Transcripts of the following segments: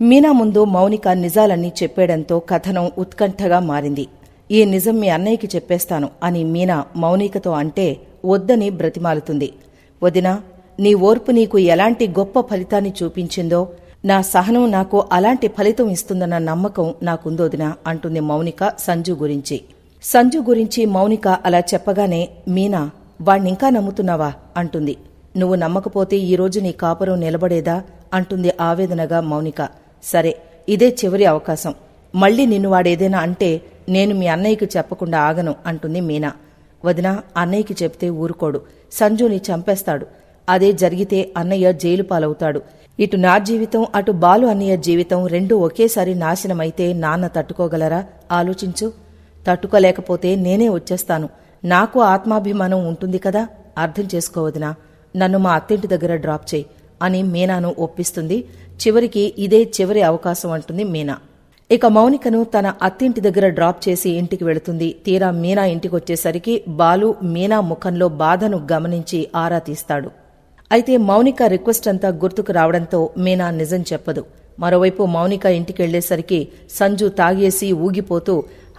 మీనా ముందు మౌనిక నిజాలన్నీ చెప్పేయడంతో కథనం ఉత్కంఠగా మారింది. ఈ నిజం మీ అన్నయ్యకి చెప్పేస్తాను అని మీనా మౌనికతో అంటే వద్దని బ్రతిమాలుతుంది. వదినా నీ ఓర్పు నీకు ఎలాంటి గొప్ప ఫలితాన్ని చూపించిందో నా సహనం నాకు అలాంటి ఫలితం ఇస్తుందన్న నమ్మకం నాకుందోదినా అంటుంది మౌనిక సంజు గురించి. సంజు గురించి మౌనిక అలా చెప్పగానే మీనా వాణ్ణింకా నమ్ముతున్నావా? అంటుంది. నువ్వు నమ్మకపోతే ఈరోజు నీ కాపురం నిలబడేదా? అంటుంది ఆవేదనగా మౌనిక. సరే ఇదే చివరి అవకాశం. మళ్ళీ నిన్ను వాడేదైనా అంటే నేను మీ అన్నయ్యకి చెప్పకుండా ఆగను అంటుంది మీనా. వదినా అన్నయ్యకి చెప్తే ఊరుకోడు. సంజుని చంపేస్తాడు. అదే జరిగితే అన్నయ్య జైలు పాలవుతాడు. ఇటు నా జీవితం అటు బాలు అన్నయ్య జీవితం రెండూ ఒకేసారి నాశనమైతే నాన్న తట్టుకోగలరా? ఆలోచించు. తట్టుకోలేకపోతే నేనే వచ్చేస్తాను. నాకు ఆత్మాభిమానం ఉంటుంది కదా? అర్థం చేసుకోవదినా నన్ను మా అత్తింటి దగ్గర డ్రాప్ చేయి అని మీనాను ఒప్పిస్తుంది. చివరికి ఇదే చివరి అవకాశం అంటుంది మీనా. ఇక మౌనికను తన అత్తింటి దగ్గర డ్రాప్ చేసి ఇంటికి వెళుతుంది. తీరా మీనా ఇంటికొచ్చేసరికి బాలు మీనా ముఖంలో బాధను గమనించి ఆరా తీస్తాడు. అయితే మౌనిక రిక్వెస్ట్ అంతా గుర్తుకు రావడంతో మీనా నిజం చెప్పదు. మరోవైపు మౌనిక ఇంటికెళ్ళేసరికి సంజు తాగేసి ఊగిపోతూ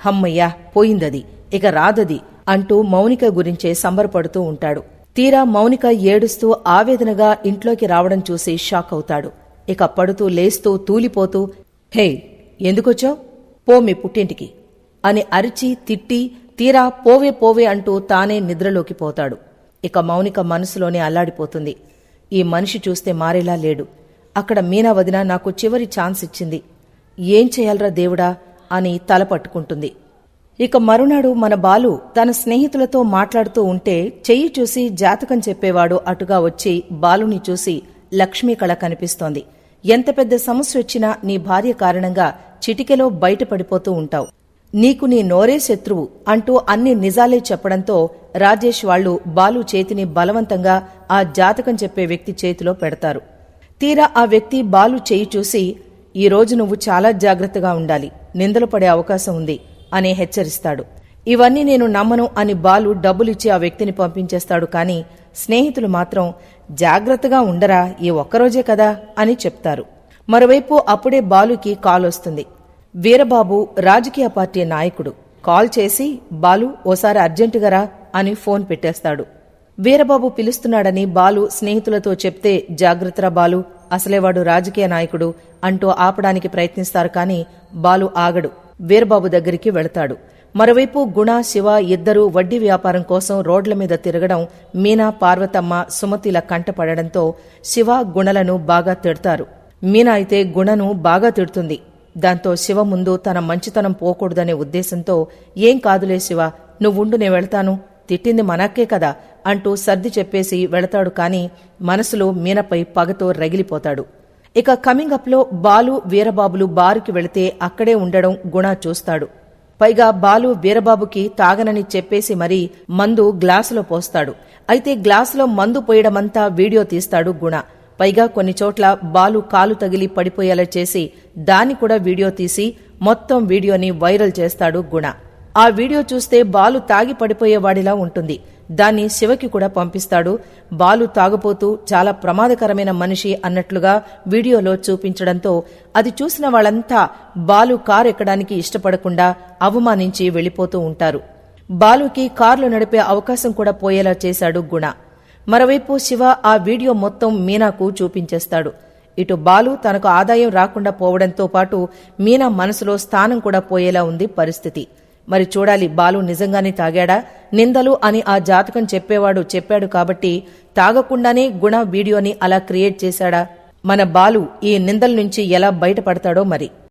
హమ్మయ్యా పోయిందది. ఇక రాదది అంటూ మౌనిక గురించే సంబరపడుతూ ఉంటాడు. తీరా మౌనిక ఏడుస్తూ ఆవేదనగా ఇంట్లోకి రావడం చూసి షాక్ అవుతాడు. ఇక పడుతూ లేస్తూ తూలిపోతూ హే ఎందుకొచ్చావు? పో మీ పుట్టింటికి అని అరిచి తిట్టి తీరా పోవే పోవే అంటూ తానే నిద్రలోకి పోతాడు. ఇక మౌనిక మనసులోనే అల్లాడిపోతుంది. ఈ మనిషి చూస్తే మారేలా లేడు. అక్కడ మీనా వదిన నాకు చివరి ఛాన్స్ ఇచ్చింది. ఏం చేయాలరా దేవుడా? అని తల పట్టుకుంటుంది. ఇక మరునాడు మన బాలు తన స్నేహితులతో మాట్లాడుతూ ఉంటే చెయ్యి చూసి జాతకం చెప్పేవాడు అటుగా వచ్చి బాలుని చూసి లక్ష్మీ కళ కనిపిస్తోంది. ఎంత పెద్ద సమస్య వచ్చినా నీ భార్య కారణంగా చిటికెలో బయటపడిపోతూ ఉంటావు. నీకు నీ నోరే శత్రువు అంటూ అన్ని నిజాలే చెప్పడంతో రాజేష్ వాళ్ళు బాలు చేతిని బలవంతంగా ఆ జాతకం చెప్పే వ్యక్తి చేతిలో పెడతారు. తీరా ఆ వ్యక్తి బాలు చేయి చూసి ఈ రోజు నువ్వు చాలా జాగ్రత్తగా ఉండాలి. నిందలు పడే అవకాశం ఉంది అని హెచ్చరిస్తాడు. ఇవన్నీ నేను నమ్మను అని బాలు డబ్బులిచ్చి ఆ వ్యక్తిని పంపించేస్తాడు కాని స్నేహితులు మాత్రం జాగ్రత్తగా ఉండరా ఈ ఒక్కరోజే కదా అని చెప్తారు. మరోవైపు అప్పుడే బాలుకి కాల్ వస్తుంది. వీరబాబు రాజకీయ పార్టీ నాయకుడు. కాల్ చేసి బాలు ఓసారి అర్జెంటుగా రా అని ఫోన్ పెట్టేస్తాడు. వీరబాబు పిలుస్తున్నాడని బాలు స్నేహితులతో చెప్తే జాగ్రత్తరా బాలు అసలేవాడు రాజకీయ నాయకుడు అంటూ ఆపడానికి ప్రయత్నిస్తారు కాని బాలు ఆగడు. వీరబాబు దగ్గరికి వెళతాడు. మరోవైపు గుణ శివ ఇద్దరూ వడ్డీ వ్యాపారం కోసం రోడ్ల మీద తిరగడం మీనా పార్వతమ్మ సుమతిల కంటపడడంతో శివ గుణలను బాగా తిడతారు. మీనా అయితే గుణను బాగా తిడుతుంది. దాంతో శివ ముందు తన మంచితనం పోకూడదనే ఉద్దేశంతో ఏం కాదులే శివ నువ్వుండు నే వెళ్తాను. తిట్టింది మనక్కే కదా అంటూ సర్ది చెప్పేసి వెళతాడు కాని మనసులో మీనపై పగతో రగిలిపోతాడు. ఇక కమింగ్ అప్లో బాలు వీరబాబులు బారుకి వెళితే అక్కడే ఉండడం గుణ చూస్తాడు. పైగా బాలు వీరబాబుకి తాగనని చెప్పేసి మరీ మందు గ్లాసులో పోస్తాడు. అయితే గ్లాసులో మందు పోయడమంతా వీడియో తీస్తాడు గుణ. పైగా కొన్ని చోట్ల బాలు కాలు తగిలి పడిపోయేలా చేసి దాన్ని కూడా వీడియో తీసి మొత్తం వీడియోని వైరల్ చేస్తాడు గుణ. ఆ వీడియో చూస్తే బాలు తాగి పడిపోయేవాడిలా ఉంటుంది. దాన్ని శివకి కూడా పంపిస్తాడు. బాలు తాగుపోతూ చాలా ప్రమాదకరమైన మనిషి అన్నట్లుగా వీడియోలో చూపించడంతో అది చూసిన వాళ్ళంతా బాలు కారు ఎక్కడానికి ఇష్టపడకుండా అవమానించి వెళ్ళిపోతూ ఉంటారు. బాలుకి కార్లు నడిపే అవకాశం కూడా పోయేలా చేశాడు గుణ. మరోవైపు శివ ఆ వీడియో మొత్తం మీనాకు చూపించేస్తాడు. ఇటు బాలు తనకు ఆదాయం రాకుండా పోవడంతో పాటు మీనా మనసులో స్థానం కూడా పోయేలా ఉంది పరిస్థితి. మరి చూడాలి బాలు నిజంగానే తాగాడా? నిందలు అని ఆ జాతకం చెప్పేవాడు చెప్పాడు కాబట్టి తాగకుండానే గుణ వీడియోని అలా క్రియేట్ చేశాడా? మన బాలు ఈ నిందల నుంచి ఎలా బయటపడతాడో మరి.